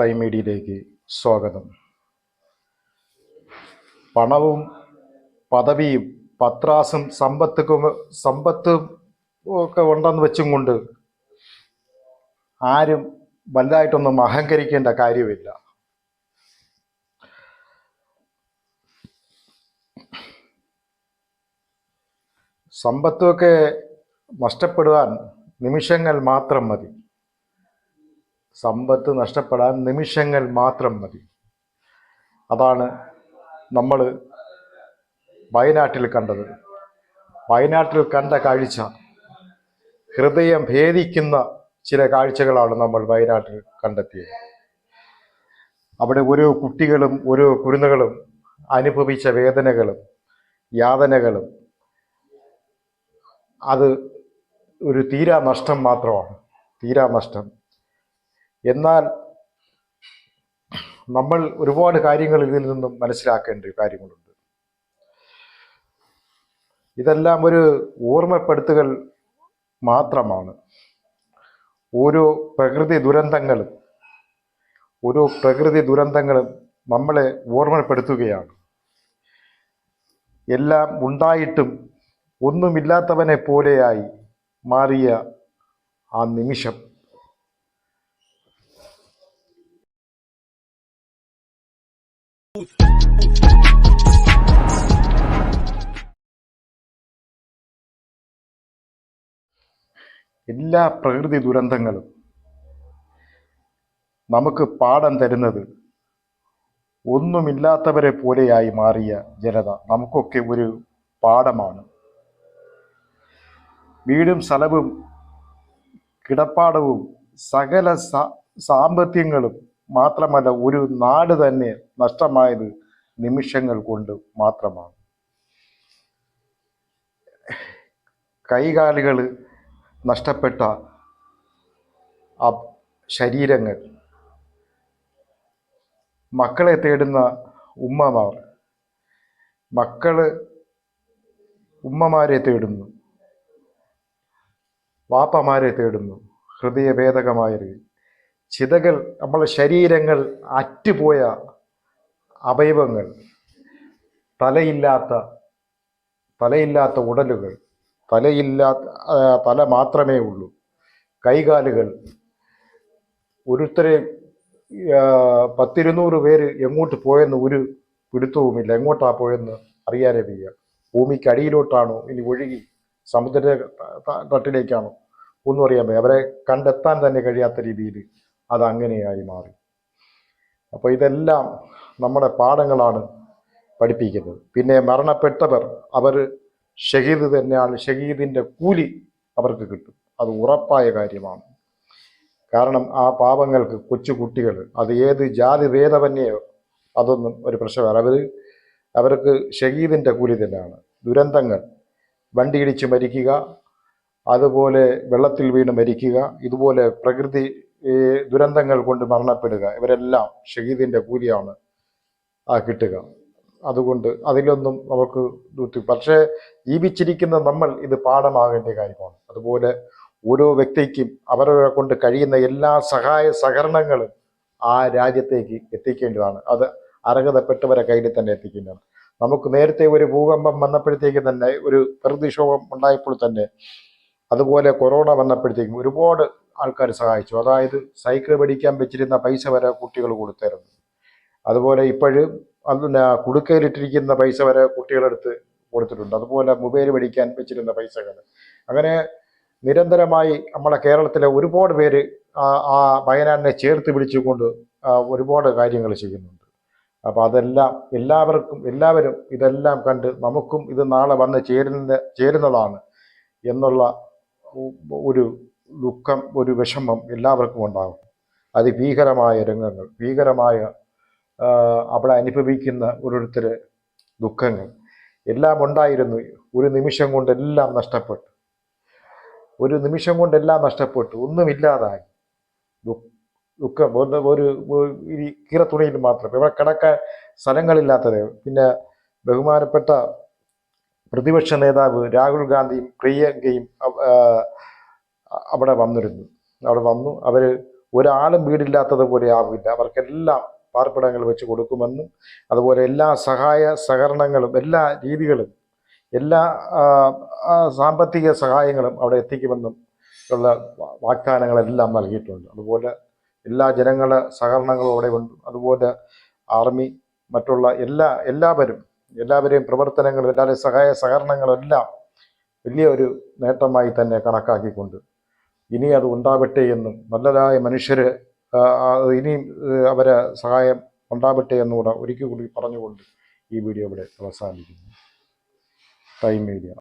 Time മീഡിയയിലേക്ക് സ്വാഗതം. പണവും പദവിയും പത്രാസും സമ്പത്തും സമ്പത്തും ഒക്കെ ഉണ്ടെന്ന് വെച്ചും കൊണ്ട് ആരും വലുതായിട്ടൊന്നും അഹങ്കരിക്കേണ്ട കാര്യമില്ല. സമ്പത്തുമൊക്കെ നഷ്ടപ്പെടുവാൻ നിമിഷങ്ങൾ മാത്രം മതി. സമ്പത്ത് നഷ്ടപ്പെടാൻ നിമിഷങ്ങൾ മാത്രം മതി. അതാണ് നമ്മൾ വയനാട്ടിൽ കണ്ടത്. വയനാട്ടിൽ കണ്ട കാഴ്ച ഹൃദയം ഭേദിക്കുന്ന ചില കാഴ്ചകളാണ് നമ്മൾ വയനാട്ടിൽ കണ്ടെത്തിയത്. അവിടെ ഓരോ കുട്ടികളും ഓരോ കുരുന്നുകളും അനുഭവിച്ച വേദനകളും യാതനകളും അത് ഒരു തീരാ നഷ്ടം മാത്രമാണ്. തീരാ നഷ്ടം എന്നാൽ നമ്മൾ ഒരുപാട് കാര്യങ്ങൾ ഇതിൽ നിന്നും മനസ്സിലാക്കേണ്ട കാര്യങ്ങളുണ്ട്. ഇതെല്ലാം ഒരു ഓർമ്മപ്പെടുത്തുകൾ മാത്രമാണ്. ഓരോ പ്രകൃതി ദുരന്തങ്ങളും ഓരോ പ്രകൃതി ദുരന്തങ്ങളും നമ്മളെ ഓർമ്മപ്പെടുത്തുകയാണ്. എല്ലാം ഉണ്ടായിട്ടും ഒന്നുമില്ലാത്തവനെ പോലെയായി മാറിയ ആ നിമിഷം. എല്ലാ പ്രകൃതി ദുരന്തങ്ങളും നമുക്ക് പാഠം തരുന്നത് ഒന്നുമില്ലാത്തവരെ പോലെയായി മാറിയ ജനത നമുക്കൊക്കെ ഒരു പാഠമാണ്. വീടും സ്ഥലവും കിടപ്പാടവും സകല സാമ്പത്യങ്ങളും മാത്രമല്ല ഒരു നാട് തന്നെ നഷ്ടമായത് നിമിഷങ്ങൾ കൊണ്ട് മാത്രമാണ്. കൈകാലുകൾ നഷ്ടപ്പെട്ട ആ ശരീരങ്ങൾ മക്കളെ തേടുന്ന ഉമ്മമാർ മക്കൾ ഉമ്മമാരെ തേടുന്നു വാപ്പമാരെ തേടുന്നു ഹൃദയഭേദകമായത് ചിതകൾ നമ്മളെ ശരീരങ്ങൾ അറ്റുപോയ അവയവങ്ങൾ തലയില്ലാത്ത തലയില്ലാത്ത ഉടലുകൾ തലയില്ലാത്ത തല മാത്രമേ ഉള്ളൂ. കൈകാലുകൾ ഒരുത്തരെ ആ, പത്തിരുന്നൂറ് പേര് എങ്ങോട്ട് പോയെന്ന് ഒരു പിടുത്തവുമില്ല. എങ്ങോട്ടാ പോയെന്ന് അറിയാനേ വയ്യ. ഭൂമിക്ക് അടിയിലോട്ടാണോ? ഇനി ഒഴുകി സമുദ്ര തട്ടിലേക്കാണോ ഒന്നും അറിയാൻ വയ്യ. അവരെ കണ്ടെത്താൻ തന്നെ കഴിയാത്ത രീതിയിൽ അത് അങ്ങനെയായി മാറി. അപ്പോൾ ഇതെല്ലാം നമ്മുടെ പാഠങ്ങളാണ് പഠിപ്പിക്കുന്നത്. പിന്നെ മരണപ്പെട്ടവർ അവർ ഷഹീദ് തന്നെയാണ് ഷഹീദിന്റെ കൂലി അവർക്ക് കിട്ടും. അത് ഉറപ്പായ കാര്യമാണ്. കാരണം ആ പാപങ്ങൾക്ക് കൊച്ചു കുട്ടികൾ അത് ഏത് ജാതി ഭേദമന്യോ അതൊന്നും ഒരു പ്രശ്നമല്ല. അവർ അവർക്ക് ഷഹീദിന്റെ കൂലി തന്നെയാണ്. ദുരന്തങ്ങൾ വണ്ടിയിടിച്ച് മരിക്കുക അതുപോലെ വെള്ളത്തിൽ വീണ് മരിക്കുക ഇതുപോലെ പ്രകൃതി ഏ, ദുരന്തങ്ങൾ കൊണ്ട് മരണപ്പെടുക. ഇവരെല്ലാം ഷഹീദിന്റെ കൂലിയാണ് ആ കിട്ടുക. അതുകൊണ്ട് അതിലൊന്നും നമുക്ക് ദൂത്തി പക്ഷേ ജീവിച്ചിരിക്കുന്ന നമ്മൾ ഇത് പാഠമാകേണ്ട കാര്യമാണ്. അതുപോലെ ഓരോ വ്യക്തിക്കും അവരവരെ കൊണ്ട് കഴിയുന്ന എല്ലാ സഹായ സഹകരണങ്ങളും ആ രാജ്യത്തേക്ക് എത്തിക്കേണ്ടതാണ്. അത് അർഹതപ്പെട്ടവരെ കയ്യിൽ തന്നെ എത്തിക്കേണ്ടതാണ്. നമുക്ക് നേരത്തെ ഒരു ഭൂകമ്പം വന്നപ്പോഴത്തേക്ക് തന്നെ ഒരു പ്രകൃതിക്ഷോഭം ഉണ്ടായപ്പോൾ തന്നെ അതുപോലെ കൊറോണ വന്നപ്പോഴത്തേക്കും ഒരുപാട് ആൾക്കാർ സഹായിച്ചു. അതായത് സൈക്കിൾ പഠിക്കാൻ വെച്ചിരുന്ന പൈസ വരെ കുട്ടികൾ കൊടുത്തായിരുന്നു. അതുപോലെ ഇപ്പോഴും അതിന് കുടുക്കയിലിട്ടിരിക്കുന്ന പൈസ വരെ കുട്ടികളെടുത്ത് കൊടുത്തിട്ടുണ്ട്. അതുപോലെ മൊബൈൽ മേടിക്കാൻ വെച്ചിരുന്ന പൈസകൾ അങ്ങനെ നിരന്തരമായി നമ്മളെ കേരളത്തിലെ ഒരുപാട് പേര് ആ വയനാടിനെ ചേർത്ത് പിടിച്ചുകൊണ്ട് ഒരുപാട് കാര്യങ്ങൾ ചെയ്യുന്നുണ്ട്. അപ്പോൾ അതെല്ലാം എല്ലാവർക്കും എല്ലാവരും ഇതെല്ലാം കണ്ട് നമുക്കും ഇത് നാളെ വന്ന് ചേരുന്ന ചേരുന്നതാണ് എന്നുള്ള ഒരു ദുഃഖം ഒരു വിഷമം എല്ലാവർക്കും ഉണ്ടാകും. അതിഭീകരമായ രംഗങ്ങൾ ഭീകരമായ അവിടെ അനുഭവിക്കുന്ന ഓരോരുത്തർ ദുഃഖങ്ങൾ എല്ലാം ഉണ്ടായിരുന്നു. ഒരു നിമിഷം കൊണ്ട് എല്ലാം നഷ്ടപ്പെട്ടു. ഒരു നിമിഷം കൊണ്ട് എല്ലാം നഷ്ടപ്പെട്ടു ഒന്നുമില്ലാതായി ദുഃഖം ഒരു ഈ കീറത്തുണിയിൽ മാത്രം. ഇവിടെ കിടക്കാൻ സ്ഥലങ്ങളില്ലാത്തത്. പിന്നെ ബഹുമാനപ്പെട്ട പ്രതിപക്ഷ നേതാവ് രാഹുൽ ഗാന്ധിയും പ്രിയങ്കയും അവിടെ വന്നിരുന്നു. അവിടെ വന്നു. അവർ ഒരാളും വീടില്ലാത്തതുപോലെ ആവില്ല. അവർക്കെല്ലാം പാർപ്പിടങ്ങൾ വെച്ച് കൊടുക്കുമെന്നും അതുപോലെ എല്ലാ സഹായ സഹകരണങ്ങളും എല്ലാ രീതികളും എല്ലാ സാമ്പത്തിക സഹായങ്ങളും അവിടെ എത്തിക്കുമെന്നും ഉള്ള വാഗ്ദാനങ്ങളെല്ലാം നൽകിയിട്ടുണ്ട്. അതുപോലെ എല്ലാ ജനങ്ങളെ സഹകരണങ്ങളും അവിടെ ഉണ്ട്. അതുപോലെ ആർമി മറ്റുള്ള എല്ലാ എല്ലാവരും എല്ലാവരെയും പ്രവർത്തനങ്ങളും എല്ലാവരുടെയും സഹായ സഹകരണങ്ങളും എല്ലാം വലിയ ഒരു നേട്ടമായി തന്നെ കണക്കാക്കിക്കൊണ്ട് ഇനി അത് ഉണ്ടാവട്ടെ എന്നും നല്ലതായ മനുഷ്യർ ഇനിയും അവരെ സഹായം ഉണ്ടാവട്ടെ എന്നുകൂടെ ഒരിക്കൽ കൂടി പറഞ്ഞുകൊണ്ട് ഈ വീഡിയോ ഇവിടെ അവസാനിക്കുന്നു. Time media.